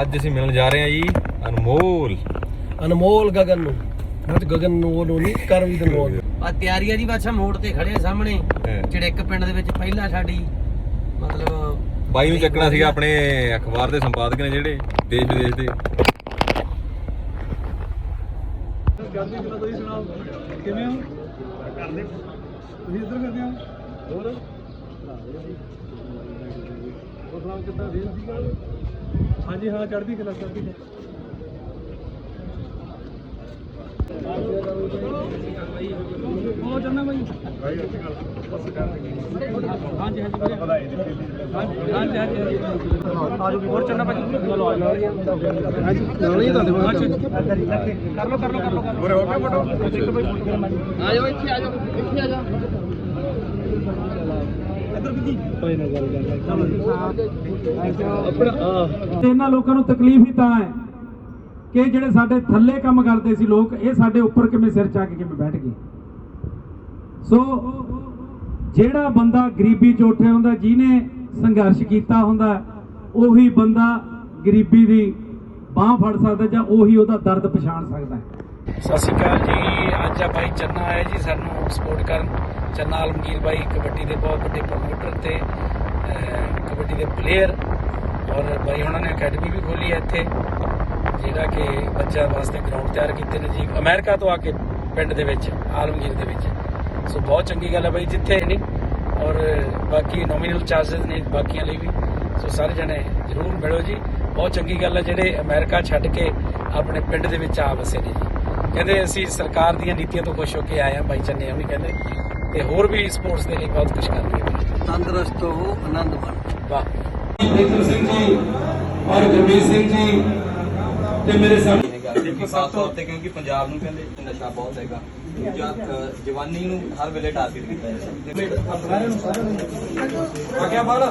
ਅੱਜ ਅਸੀਂ ਮਿਲਣ ਜਾ ਰਹੇ ਹਾਂ ਜੀ ਅਨਮੋਲ। ਅਨਮੋਲ ਗਗਨ ਨੂੰ। ਮੈਂ ਤੇ ਗਗਨ ਨੂੰ ਉਹਨੂੰ ਨਹੀਂ ਕਰਮਜੀਤ ਅਨਮੋਲ ਆ ਤਿਆਰੀਆਂ ਦੀ ਬਾਛਾ ਮੋੜ ਤੇ ਖੜੇ ਆ ਸਾਹਮਣੇ। ਹਾਂ। ਚੜਿੱਕ ਪਿੰਡ ਦੇ ਵਿੱਚ ਪਹਿਲਾਂ ਸਾਡੀ ਮਤਲਬ ਬਾਈ ਨੂੰ ਚੱਕਣਾ ਸੀਗਾ ਆਪਣੇ ਅਖਬਾਰ ਦੇ ਸੰਪਾਦਕ ਨੇ ਜਿਹੜੇ ਦੇਸ਼ ਵਿਦੇਸ਼ ਦੇ। ਕਿਵੇਂ ਹੋ? ਕਰਦੇ। ਤੁਸੀਂ ਇੱਧਰ ਕਰਦੇ ਹੋ? ਹੋਰ? ਉਹ ਸੁਣਾਓ ਕਿੱਦਾਂ? ਰੀਲ ਸੀਗਾ ਹਾਂਜੀ ਹਾਂ ਚੜ੍ਹਦੀ ਕਲਾ ਚੜ੍ਹਦੀ ਕਲਾ। ਉਹ ਚੰਨਾ ਬਾਈ ਹਾਂਜੀ ਹਾਂਜੀ ਹਾਂਜੀ। ਹਾਂਜੀ ਹਾਂਜੀ ਆਜੋ। ਹੋਰ ਚੰਨਾ ਬਾਈ ਚਲੋ ਆ ਜਾਓ ਹਾਂਜੀ ਨਾਲ ਹੀ ਤੁਹਾਡੇ ਕੋਲ ਕਰ ਲੋ ਕਰ ਲੋ ਕਰ ਲੋ ਹੋਰ ਹੋ ਗਿਆ ਫੋਟੋ ਆ ਜਾਓ ਇੱਥੇ ਆ ਜਾਓ ਇੱਥੇ ਆ ਇਹਨਾਂ ਲੋਕਾਂ ਨੂੰ ਤਕਲੀਫ ਹੀ ਤਾਂ ਹੈ ਕਿ ਜਿਹੜੇ ਸਾਡੇ ਥੱਲੇ ਕੰਮ ਕਰਦੇ ਸੀ ਲੋਕ, ਇਹ ਸਾਡੇ ਉੱਪਰ ਕਿਵੇਂ ਸਿਰ ਚਾ ਕੇ ਕਿਵੇਂ ਬੈਠ ਗਏ? ਸੋ ਜਿਹੜਾ ਬੰਦਾ ਗਰੀਬੀ ਚ ਉੱਠਿਆ ਹੁੰਦਾ, ਜਿਹਨੇ ਸੰਘਰਸ਼ ਕੀਤਾ ਹੁੰਦਾ, ਉਹੀ ਬੰਦਾ ਗਰੀਬੀ ਦੀ ਬਾਹ ਫੜ ਸਕਦਾ ਜਾਂ ਉਹੀ ਉਹਦਾ ਦਰਦ ਪਛਾਣ ਸਕਦਾ ਹੈ। ਸਤਿ ਸ਼੍ਰੀ ਅਕਾਲ ਜੀ। ਅੱਜ ਆ ਬਾਈ ਚੰਨਾ ਆਇਆ ਜੀ ਸਾਨੂੰ ਸਪੋਰਟ ਕਰਨ। ਚੰਨਾ ਆਲਮਗੀਰ ਬਾਈ ਕਬੱਡੀ ਦੇ ਬਹੁਤ ਵੱਡੇ ਪ੍ਰਮੋਟਰ ਤੇ ਕਬੱਡੀ ਦੇ ਪਲੇਅਰ ਔਰ ਬਾਈ ਉਹਨਾਂ ਨੇ ਅਕੈਡਮੀ ਵੀ ਖੋਲੀ ਹੈ ਇੱਥੇ, ਜਿਹੜਾ ਕਿ ਬੱਚਿਆਂ ਵਾਸਤੇ ਗਰਾਊਂਡ ਤਿਆਰ ਕੀਤੇ ਨੇ ਜੀ। ਅਮਰੀਕਾ ਤੋਂ ਆ ਕੇ ਪਿੰਡ ਦੇ ਵਿੱਚ, ਆਲਮਗੀਰ ਦੇ ਵਿੱਚ। ਸੋ ਬਹੁਤ ਚੰਗੀ ਗੱਲ ਹੈ ਬਾਈ, ਜਿੱਥੇ ਨਹੀਂ। ਔਰ ਬਾਕੀ ਨੋਮੀਨਲ ਚਾਰजेस ਨੇ ਬਾਕੀਆਂ ਲਈ ਵੀ। ਸੋ ਸਾਰੇ ਜਣੇ ਜ਼ਰੂਰ ਮਿਲੋ ਜੀ। ਬਹੁਤ ਚੰਗੀ ਗੱਲ ਹੈ, ਜਿਹੜੇ ਅਮਰੀਕਾ ਛੱਡ ਕੇ ਆਪਣੇ ਪਿੰਡ ਦੇ ਵਿੱਚ ਆ ਵਸੇ ਨੇ ਜੀ। ਕਹਿੰਦੇ ਅਸੀਂ ਸਰਕਾਰ ਦੀਆਂ ਨੀਤੀਆਂ ਤੋਂ ਖੁਸ਼ ਹੋ ਕੇ ਆਏ ਹਾਂ ਬਾਈ ਚੰਨੇ ਵੀ ਕਹਿੰਦੇ। ਤੇ ਹੋਰ ਵੀ ਸਪੋਰਟਸ ਦੇ ਲਈ ਬਹੁਤ ਕੁਝ ਕਰਦੇ ਨੇ ਤੰਦਰੁਸਤ ਹੋ ਆਨੰਦ ਮਾਣੋ। ਵਾਹ। ਨੇਤਰ ਸਿੰਘ ਜੀ ਔਰ ਗੁਰਮੀਤ ਸਿੰਘ ਜੀ ਤੇ ਮੇਰੇ ਸਾਹਮਣੇ ਦੇਖੋ ਤੌਰ ਤੇ ਕਿਉਂਕਿ ਪੰਜਾਬ ਨੂੰ ਕਹਿੰਦੇ ਨਸ਼ਾ ਬਹੁਤ ਹੈਗਾ। ਦੂਜਾ ਜਵਾਨੀ ਨੂੰ ਹਰ ਵੇਲੇ ਟਾਰਗੇਟ ਕੀਤਾ ਜਾਂਦਾ ਹੈ ਆ ਗਿਆ ਬਾਲ